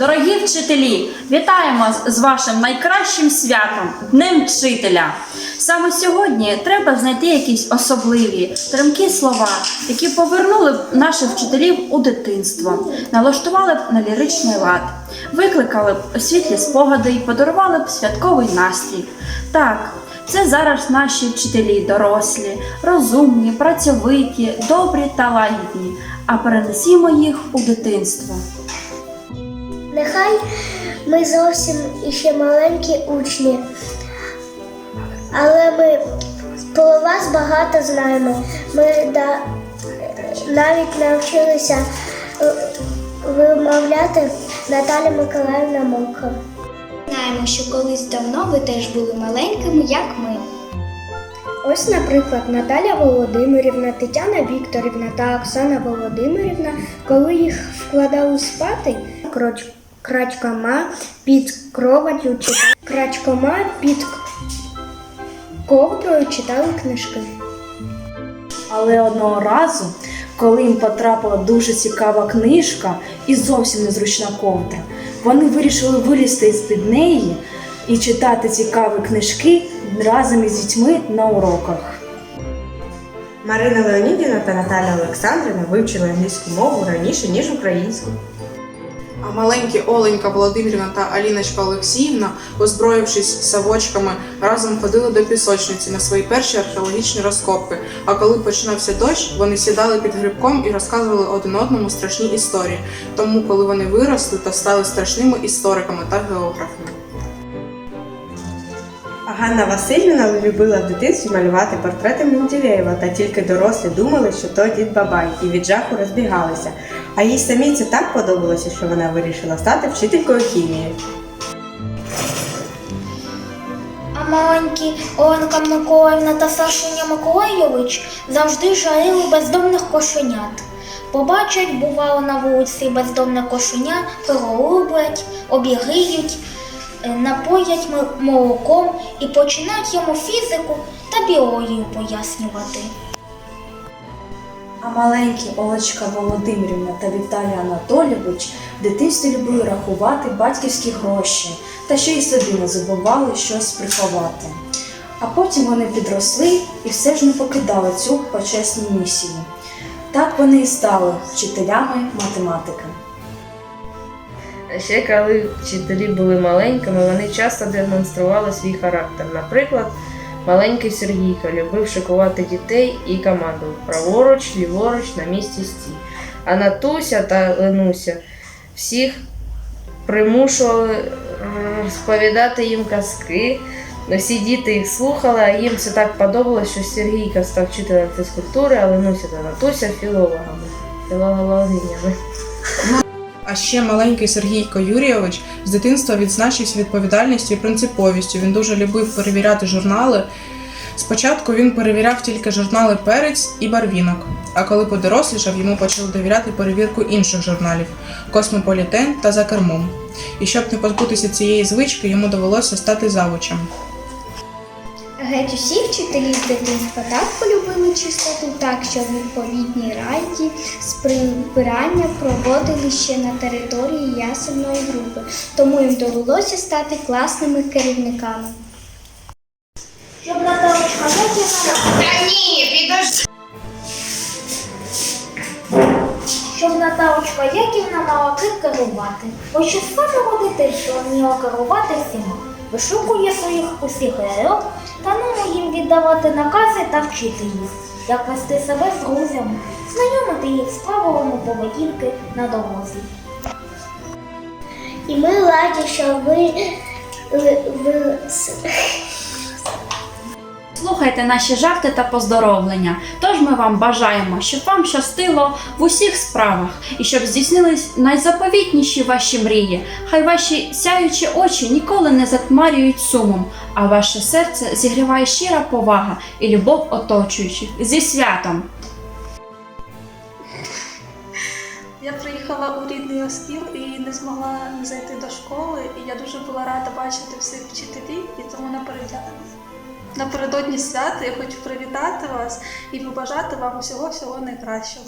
Дорогі вчителі, вітаємо з- вашим найкращим святом Днем вчителя. Саме сьогодні треба знайти якісь особливі, тремкі слова, які повернули б наших вчителів у дитинство, налаштували б на ліричний лад, викликали б світлі спогади і подарували б святковий настрій. Так, це зараз наші вчителі дорослі, розумні, працьовиті, добрі та лагідні, а перенесімо їх у дитинство. Нехай ми зовсім іще маленькі учні, але ми про вас багато знаємо. Ми да, навіть навчилися е, вимовляти Наталя Миколаївна Мокра. Знаємо, що колись давно ви теж були маленькими, як ми. Ось, наприклад, Наталя Володимирівна, Тетяна Вікторівна та Оксана Володимирівна, коли їх вкладали спати, кроч, крачкома під кроватю читали, крачкома під ковдрою читали книжки. Але одного разу, коли їм потрапила дуже цікава книжка і зовсім незручна ковдра, вони вирішили вилізти з-під неї і читати цікаві книжки разом із дітьми на уроках. Марина Леонідівна та Наталя Олександрівна вивчили англійську мову раніше, ніж українську. А маленькі Оленька Володимирівна та Аліночка Олексіївна, озброївшись савочками, разом ходили до пісочниці на свої перші археологічні розкопки. А коли починався дощ, вони сідали під грибком і розказували один одному страшні історії. Тому, коли вони виросли, то стали страшними істориками та географами. Ганна Васильівна любила в дитинстві малювати портрети Менделєєва, та тільки дорослі думали, що то дід Бабай, і від жаху розбігалися. А їй самій це так подобалося, що вона вирішила стати вчителькою хімії. А маленькі Оленка Миколаївна та Сашуня Миколайович завжди жарили бездомних кошенят. Побачать, бувало на вулиці бездомне кошеня, приголублять, обігріють, напоять молоком і починають йому фізику та біологію пояснювати. А маленькі Олечка Володимирівна та Віталій Анатолійович в дитинстві любили рахувати батьківські гроші та ще й собі не забували щось приховати. А потім вони підросли і все ж не покидали цю почесну місію. Так вони і стали вчителями математики. Ще коли вчителі були маленькими, вони часто демонстрували свій характер. Наприклад, маленький Сергійко любив шокувати дітей і командував праворуч, ліворуч на місці стій. А Натуся та Ленуся всіх примушували розповідати їм казки. Всі діти їх слухали, а їм це так подобалось, що Сергійко став вчителем фізкультури, а Ленуся та Натуся філологами, філологинями. А ще маленький Сергійко Юрійович з дитинства відзначився відповідальністю і принциповістю. Він дуже любив перевіряти журнали. Спочатку він перевіряв тільки журнали Перець і Барвінок, а коли подорослішав, йому почали довіряти перевірку інших журналів Космополітен та за кермом. І щоб не позбутися цієї звички, йому довелося стати завучем. Геть усі вчителі з дитинства так полюбили чистоту, так що відповідні раді з прибирання проводили ще на території ясельної групи, тому їм довелося стати класними керівниками. Щоб Наталочка Щоб Наталочка Яківна мала ким керувати, бо ще з самого дитинства вміла керувати всіма, вишукує своїх усіх ляльок та нумо їм віддавати накази та вчити їх, як вести себе з друзями, знайомити їх з правилами поведінки на дорозі. І ми раді, що ви, ви, ви Слухайте наші жарти та поздоровлення. Тож ми вам бажаємо, щоб вам щастило в усіх справах і щоб здійснились найзаповітніші ваші мрії. Хай ваші сяючі очі ніколи не затмарюють сумом, а ваше серце зігріває щира повага і любов оточуючих. Зі святом! Я приїхала у рідний Оскіл і не змогла зайти до школи. І я дуже була рада бачити всіх вчителів, і тому напередя... напередодні свята я хочу привітати вас і побажати вам усього всього найкращого.